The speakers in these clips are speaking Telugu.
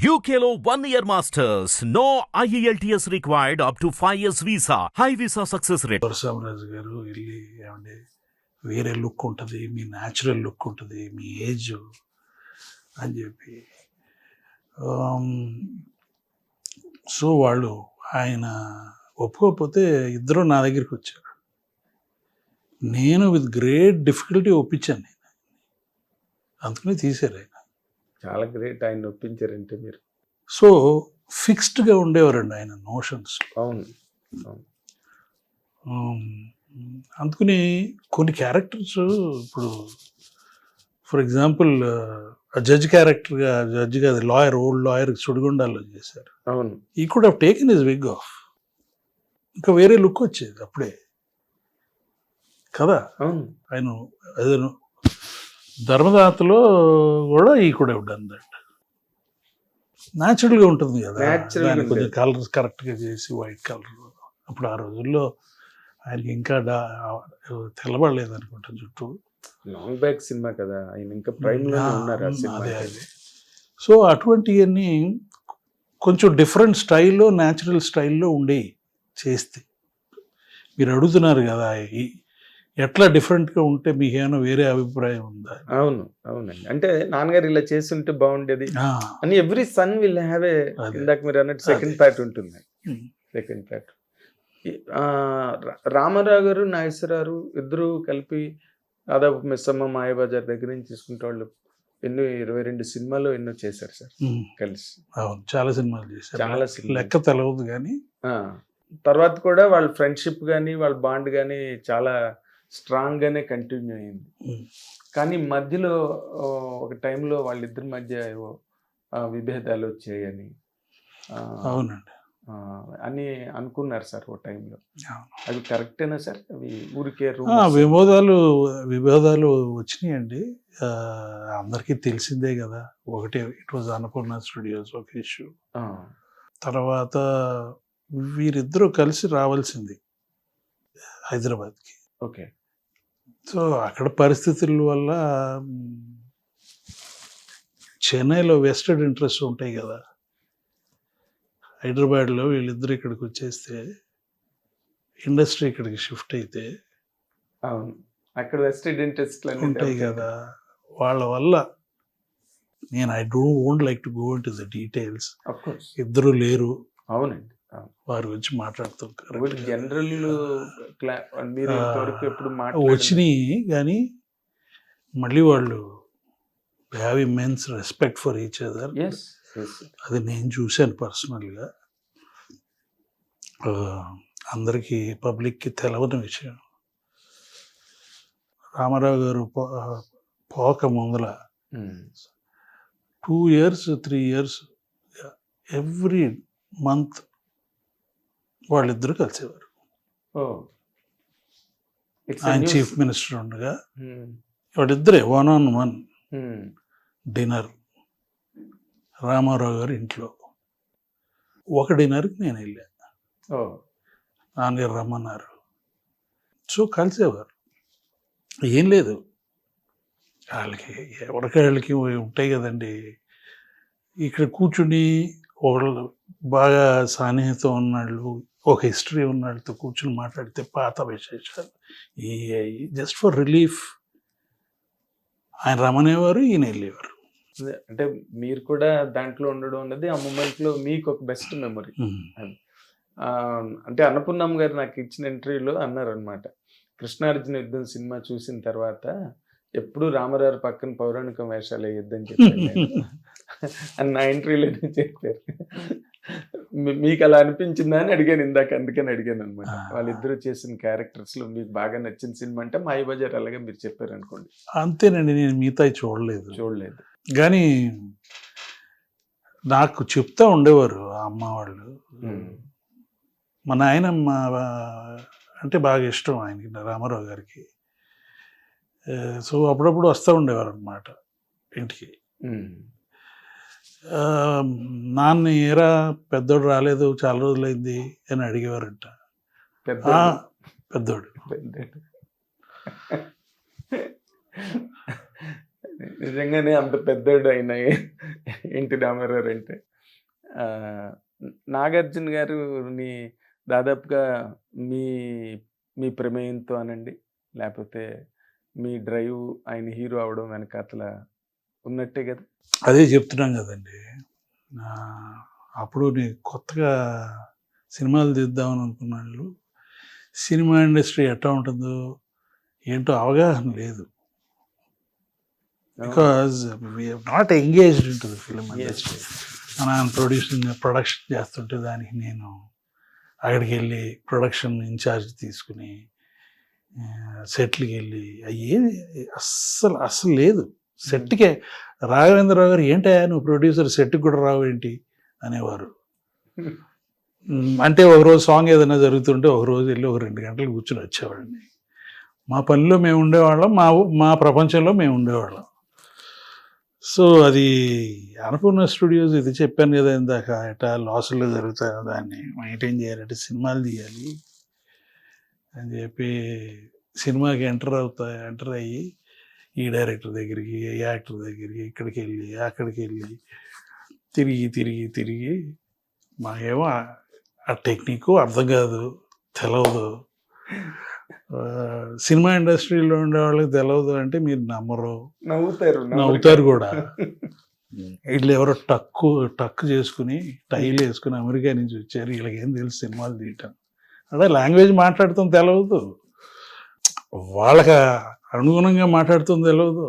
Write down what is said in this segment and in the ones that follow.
UKLO one year masters. No E IELTS required up to 5 years visa. High visa success rate. గారు వెళ్ళి ఏమండి వేరే లుక్ ఉంటుంది మీ న్యాచురల్ లుక్ ఉంటుంది మీ ఏజ్ అని చెప్పి um, సో వాళ్ళు ఆయన ఒప్పుకోకపోతే ఇద్దరు నా దగ్గరికి వచ్చారు నేను విత్ గ్రేట్ డిఫికల్టీ ఒప్పించాను నేను అందుకని తీశారు ఆయన చాలా గ్రేట్ ఆయన ఒప్పించారంటే మీరు. సో ఫిక్స్డ్గా ఉండేవారండి ఆయన నోషన్స్. అవును అందుకని కొన్ని క్యారెక్టర్స్ ఇప్పుడు ఫర్ ఎగ్జాంపుల్ జడ్జ్ క్యారెక్టర్గా జడ్జ్ కాదు లాయర్ ఓల్డ్ లాయర్ సుడిగుండాల్లో చేశారు. అవును. He could have taken is wig off ఇంకా వేరే లుక్ వచ్చేది అప్పుడే. కదా? అవును. ఆయన ధర్మదాతలో కూడా ఈ కూడా డన్ దట్ న్యాచురల్గా ఉంటుంది కదా. దానికి కొంచెం. కలర్స్ కరెక్ట్గా చేసి వైట్ కలర్ అప్పుడు ఆ రోజుల్లో ఆయనకి ఇంకా తెల్లబడలేదు అనుకుంటా చుట్టూ లాంగ్ బ్యాక్ సినిమా కదా. ఆయన ఇంకా ప్రైమ్లోనే ఉన్నారు ఆ సినిమా అదే అదే. సో అటువంటివన్నీ కొంచెం డిఫరెంట్ స్టైల్లో న్యాచురల్ స్టైల్లో ఉండేవి చేస్తే. మీరు అడుగుతున్నారు కదా ఈ- ఎట్లా డిఫరెంట్గా ఉంటే మీకు ఏమైనా వేరే అభిప్రాయం ఉందా? అవును అవునండి. అంటే నాన్నగారు ఇలా చేస్తుంటే బాగుండేది. అని every son will have a. ఇందాక మీరు అన్నట్టు సెకండ్. పార్ట్ ఉంటుంది. Second part. రామారావు గారు నాగేశ్వరరావు ఇద్దరు కలిపి దాదాపు మిస్సమ్మ మాయబజార్ దగ్గర నుంచి తీసుకుంటే వాళ్ళు ఎన్నో ఇరవై రెండు సినిమాలు ఎన్నో చేశారు సార్ కలిసి. అవును చాలా సినిమాలు చేశారు. చాలా. లెక్క తెలవదు కానీ. తర్వాత కూడా వాళ్ళ ఫ్రెండ్షిప్ కానీ వాళ్ళ బాండ్ కానీ చాలా స్ట్రాంగ్ గానే కంటిన్యూ అయింది. కానీ మధ్యలో ఒక టైంలో వాళ్ళిద్దరి మధ్య ఏవో విభేదాలు వచ్చాయని అవునండి. అని అనుకున్నారు సార్ ఓ టైంలో. అవి కరెక్టేనా సార్? అవి ఊరికే? వివాదాలు వివాదాలు వచ్చినాయండి. అందరికీ తెలిసిందే కదా. ఒకటి ఇట్ వాజ్ అన్నపూర్ణ స్టూడియోస్ ఒక ఇష్యూ. తర్వాత వీరిద్దరూ కలిసి రావాల్సింది హైదరాబాద్కి. ఓకే. సో అక్కడ పరిస్థితుల వల్ల చెన్నైలో వెస్టెడ్ ఇంట్రెస్ట్ ఉంటాయి కదా. హైదరాబాద్లో వీళ్ళిద్దరు ఇక్కడికి వచ్చేస్తే ఇండస్ట్రీ ఇక్కడికి షిఫ్ట్ అయితే అవును. అక్కడ వెస్టెడ్ ఇంట్రెస్ట్ ఉంటాయి కదా. వాళ్ళ వల్ల నేను I don't won't like to go into the details. ఇద్దరు లేరు. అవునండి. వారి గురించి మాట్లాడుతాం correct గా. జనరల్ మీరు ఎప్పుడు వచ్చినాయి కానీ మళ్ళీ వాళ్ళు have immense respect for each other. అది నేను చూశాను పర్సనల్గా అందరికీ పబ్లిక్కి తెలవని విషయం రామారావు గారు పోక ముందల. Two years three years every month వాళ్ళిద్దరు కలిసేవారు. ఆయన. చీఫ్ మినిస్టర్ ఉండగా Hmm. వాళ్ళిద్దరే one on one Hmm. Dinner. Ramarao గారి ఇంట్లో. ఒక డిన్నర్కి నేను వెళ్ళా. Oh. నాన్నగారు రమ్మన్నారు. సో కలిసేవారు. ఏం లేదు. వాళ్ళకి ఎవరికి వాళ్ళకి ఉంటాయి కదండి. ఇక్కడ కూర్చుని ఒకళ్ళు బాగా సాన్నిహితం ఉన్నాళ్ళు ఒక హిస్టరీ ఉన్నాళ్ళతో కూర్చుని మాట్లాడితే పాత విశేషాలు. ఈ జస్ట్ ఫర్ రిలీఫ్ ఆయన రమ్మనేవారు ఈయన వెళ్ళేవారు. అంటే మీరు కూడా దాంట్లో ఉండడం అన్నది ఆ మూమెంట్లో మీకు ఒక బెస్ట్ మెమరీ ఉమ్. అంటే అన్నపూర్ణమ్మ గారు నాకు ఇచ్చిన ఇంటర్వ్యూలో అన్నారు అనమాట కృష్ణార్జున యుద్ధం సినిమా చూసిన తర్వాత ఎప్పుడు రామారావు పక్కన పౌరాణిక వేషాలు చెప్పాను నేను. అని నా ఇంటర్వ్యూలో చెప్పారు మీకు అలా అనిపించిందా అని అడిగాను ఇందాక అందుకని అడిగాను అనమాట. వాళ్ళిద్దరూ చేసిన క్యారెక్టర్స్లో మీకు బాగా నచ్చిన సినిమా అంటే మాయ బజార్ అలాగే మీరు చెప్పారు అనుకోండి. అంతేనండి నేను మిగతా చూడలేదు. చూడలేదు. కానీ నాకు చెప్తా ఉండేవారు ఆ అమ్మ వాళ్ళు. మా నాయనమ్మ అంటే బాగా ఇష్టం ఆయనకి రామారావు గారికి. సో అప్పుడప్పుడు వస్తూ ఉండేవారు అనమాట ఇంటికి నాన్న ఏరా పెద్దోడు రాలేదు చాలా రోజులైంది అని అడిగేవారంట పెద్ద "ఆ, పెద్దోడు పెద్ద నిజంగానే అంత పెద్దోడు అయిన ఎన్టీ రామారావు అంటే నాగార్జున గారుని దాదాపుగా మీ మీ ప్రమేయంతో అనండి లేకపోతే మీ డ్రైవ్ ఆయన హీరో అవడం వెనకాతల ఉన్నట్టే కదా. అదే చెప్తున్నాం కదండి. అప్పుడు నేను కొత్తగా సినిమాలు తీద్దామని అనుకున్నాను సినిమా ఇండస్ట్రీ ఎట్లా ఉంటుందో ఏంటో అవగాహన లేదు. Because not engaged into the film Yes. Industry మన ప్రొడ్యూసింగ్ ప్రొడక్షన్ చేస్తుంటే దానికి నేను అక్కడికి వెళ్ళి ప్రొడక్షన్ ఇన్ఛార్జ్ తీసుకుని సెట్లకి వెళ్ళి ఏది అస్సలు అస్సలు లేదు. సెట్కే రాఘవేంద్రరావు గారు ఏంటయ్యా నువ్వు ప్రొడ్యూసర్ సెట్కి కూడా రావు ఏంటి? అనేవారు. అంటే ఒక రోజు సాంగ్ ఏదైనా జరుగుతుంటే ఒక రోజు వెళ్ళి ఒక రెండు గంటలు కూర్చొని వచ్చేవాడిని. మా పనిలో మేము ఉండేవాళ్ళం మా మా ప్రపంచంలో మేము ఉండేవాళ్ళం. సో అది అన్నపూర్ణ స్టూడియోస్ ఇది చెప్పాను కదా ఇందాక ఎట్లా లాసులు జరుగుతాయో దాన్ని. మెయింటైన్ చేయాలంటే సినిమాలు తీయాలి అని చెప్పి సినిమాకి ఎంటర్ అవుతా ఎంటర్ అయ్యి ఈ డైరెక్టర్ దగ్గరికి ఈ యాక్టర్ దగ్గరికి ఇక్కడికి వెళ్ళి అక్కడికి వెళ్ళి తిరిగి తిరిగి తిరిగి మాకేమో ఆ- ఆ టెక్నిక్ అర్థం కాదు తెలవదు. సినిమా ఇండస్ట్రీలో ఉండే వాళ్ళకి తెలవదు అంటే మీరు నమ్మరు. నవ్వుతారు నవ్వుతారు. కూడా. వీళ్ళు ఎవరో టక్కు టక్ చేసుకుని టైల్ వేసుకుని అమెరికా నుంచి వచ్చారు. వీళ్ళకి ఏం తెలుసు సినిమాలు తీయటం. అదే లాంగ్వేజ్ మాట్లాడుతాం తెలవదు. వాళ్ళకి అనుగుణంగా మాట్లాడుతుంది తెలియదు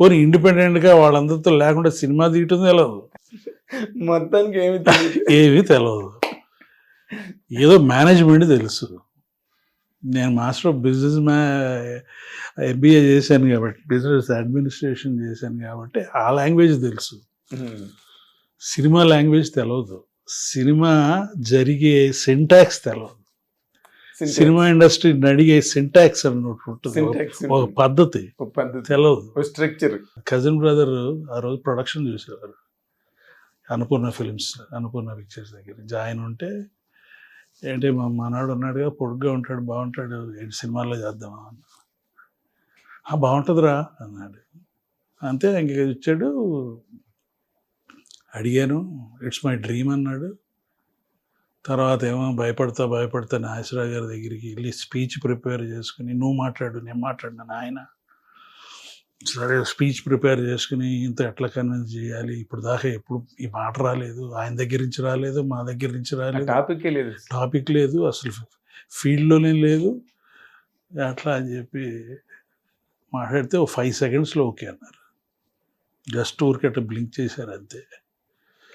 పోనీ ఇండిపెండెంట్గా వాళ్ళందరితో లేకుండా సినిమా తీయటం తెలియదు మొత్తానికి ఏమి ఏమీ తెలియదు ఏదో మేనేజ్మెంట్ తెలుసు. నేను మాస్టర్ ఆఫ్ బిజినెస్ మ్యా ఎంబీఏ చేశాను కాబట్టి బిజినెస్ అడ్మినిస్ట్రేషన్ చేశాను కాబట్టి ఆ లాంగ్వేజ్ తెలుసు. సినిమా లాంగ్వేజ్ తెలియదు సినిమా జరిగే సింటాక్స్ తెలియదు సినిమా ఇండస్ట్రీ అడిగే సింటాక్స్ అన్నట్టు ఉంటుంది. ఒక- పద్ధతి. తెలియదు స్ట్రక్చర్ కజిన్ బ్రదర్ ఆ రోజు ప్రొడక్షన్ చూసేవారు. అన్నపూర్ణ ఫిలిమ్స్ అన్నపూర్ణ పిక్చర్స్ దగ్గర. జాయిన్ ఉంటే ఏంటి మా మనవాడు ఉన్నాడుగా పొడుగ్గా ఉంటాడు బాగుంటాడు ఏంటి సినిమాల్లో చేద్దామా? అన్న "ఆ, బాగుంటుందిరా అన్నాడు. అంతే ఇంక ఇచ్చాడు. అడిగాను ఇట్స్ మై డ్రీమ్ అన్నాడు. తర్వాత ఏమో భయపడతా భయపడతా నాగేశ్వరరావు గారి దగ్గరికి వెళ్ళి స్పీచ్ ప్రిపేర్ చేసుకుని నువ్వు మాట్లాడు నేను మాట్లాడినాను ఆయన? సరే స్పీచ్ ప్రిపేర్ చేసుకుని ఇంత ఎట్లా కన్విన్స్ చేయాలి? ఇప్పుడు దాకా ఎప్పుడు ఈ మాట రాలేదు ఆయన దగ్గర నుంచి రాలేదు మా దగ్గర నుంచి రాలేదు. టాపిక్ లేదు. టాపిక్ లేదు అసలు ఫీల్డ్లోనే లేదు. అట్లా అని చెప్పి మాట్లాడితే ఒక ఫైవ్ సెకండ్స్లో ఓకే అన్నారు. జస్ట్ ఊరికి అట్లా బ్లింక్ చేశారు అంతే.